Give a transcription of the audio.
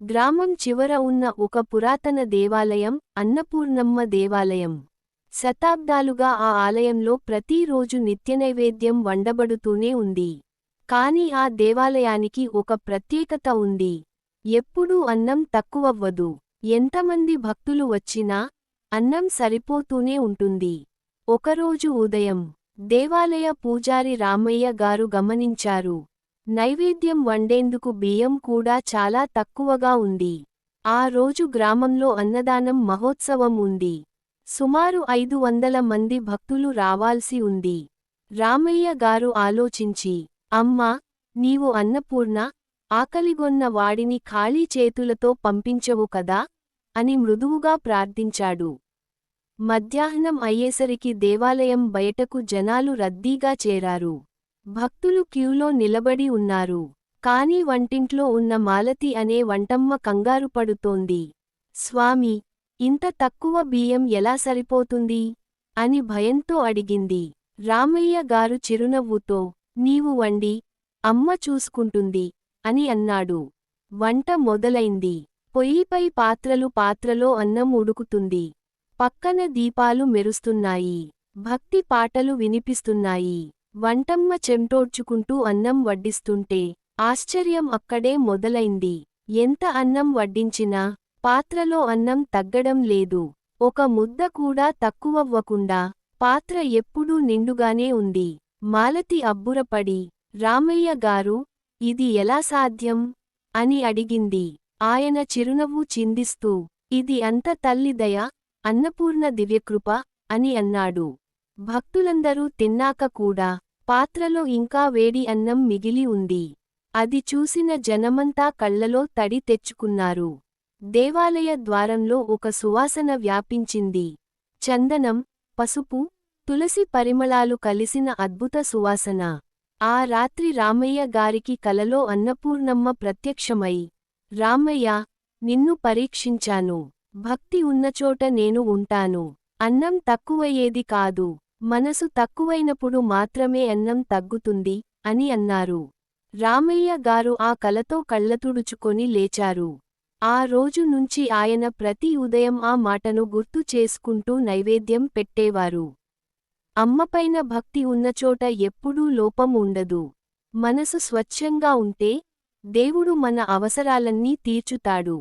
గ్రామం చివర ఉన్న ఒక పురాతన దేవాలయం అన్నపూర్ణమ్మ దేవాలయం. శతాబ్దాలుగా ఆ ఆలయంలో ప్రతిరోజు నిత్యనైవేద్యం వండబడుతూనే ఉంది. కాని ఆ దేవాలయానికి ఒక ప్రత్యేకత ఉంది. ఎప్పుడూ అన్నం తక్కువవ్వదు. ఎంతమంది భక్తులు వచ్చినా అన్నం సరిపోతూనే ఉంటుంది. ఒకరోజు ఉదయం దేవాలయ పూజారి రామయ్య గారు గమనించారు. నైవేద్యం వండేందుకు బియ్యం కూడా చాలా తక్కువగా ఉంది. ఆ రోజు గ్రామంలో అన్నదానం మహోత్సవం ఉంది. సుమారు ఐదు వందల మంది భక్తులు రావాల్సి ఉంది. రామయ్య గారు ఆలోచించి అమ్మా నీవు అన్నపూర్ణ ఆకలిగొన్న వాడిని ఖాళీ చేతులతో పంపించవు కదా అని మృదువుగా ప్రార్థించాడు. మధ్యాహ్నం అయ్యేసరికి దేవాలయం బయటకు జనాలు రద్దీగా చేరారు. భక్తులు క్యూలో నిలబడి ఉన్నారు. కాని వంటింట్లో ఉన్న మాలతి అనే వంటమ్మ కంగారు పడుతోంది. స్వామి ఇంత తక్కువ బియ్యం ఎలా సరిపోతుంది అని భయంతో అడిగింది. రామయ్య గారు చిరునవ్వుతో నీవు వండి అమ్మ చూసుకుంటుంది అని అన్నాడు. వంట మొదలైంది. పొయ్యిపై పాత్రలు పాత్రలో అన్నం ఉడుకుతుంది. పక్కన దీపాలు మెరుస్తున్నాయి. భక్తి పాటలు వినిపిస్తున్నాయి. వంటమ్మ చెంటోడ్చుకుంటూ అన్నం వడ్డిస్తుంటే ఆశ్చర్యం అక్కడే మొదలైంది. ఎంత అన్నం వడ్డించినా పాత్రలో అన్నం తగ్గడం లేదు. ఒక ముద్ద కూడా తక్కువవ్వకుండా పాత్ర ఎప్పుడూ నిండుగానే ఉంది. మాలతి అబ్బురపడి రామయ్య గారు ఇది ఎలా సాధ్యం అని అడిగింది. ఆయన చిరునవ్వు చిందిస్తూ ఇది అంత తల్లిదయ అన్నపూర్ణ దివ్యకృప అని అన్నాడు. భక్తులందరూ తిన్నాక కూడా పాత్రలో ఇంకా వేడి అన్నం మిగిలి ఉంది. అది చూసిన జనమంతా కళ్ళలో తడి తెచ్చుకున్నారు. దేవాలయ ద్వారంలో ఒక సువాసన వ్యాపించింది. చందనం పసుపు తులసి పరిమళాలు కలిసిన అద్భుత సువాసన. ఆ రాత్రి రామయ్య గారికి కలలో అన్నపూర్ణమ్మ ప్రత్యక్షమై రామయ్య నిన్ను పరీక్షించాను. భక్తి ఉన్నచోట నేను ఉంటాను. అన్నం తక్కువయ్యేది కాదు. మనసు తక్కువైనప్పుడు మాత్రమే అన్నం తగ్గుతుంది అని అన్నారు. రామయ్య గారు ఆ కలతో కళ్ళతుడుచుకొని లేచారు. ఆ రోజు నుంచి ఆయన ప్రతి ఉదయం ఆ మాటను గుర్తు చేసుకుంటూ నైవేద్యం పెట్టేవారు. అమ్మపైన భక్తి ఉన్నచోట ఎప్పుడూ లోపం ఉండదు. మనసు స్వచ్ఛంగా ఉంటే దేవుడు మన అవసరాలన్నీ తీర్చుతాడు.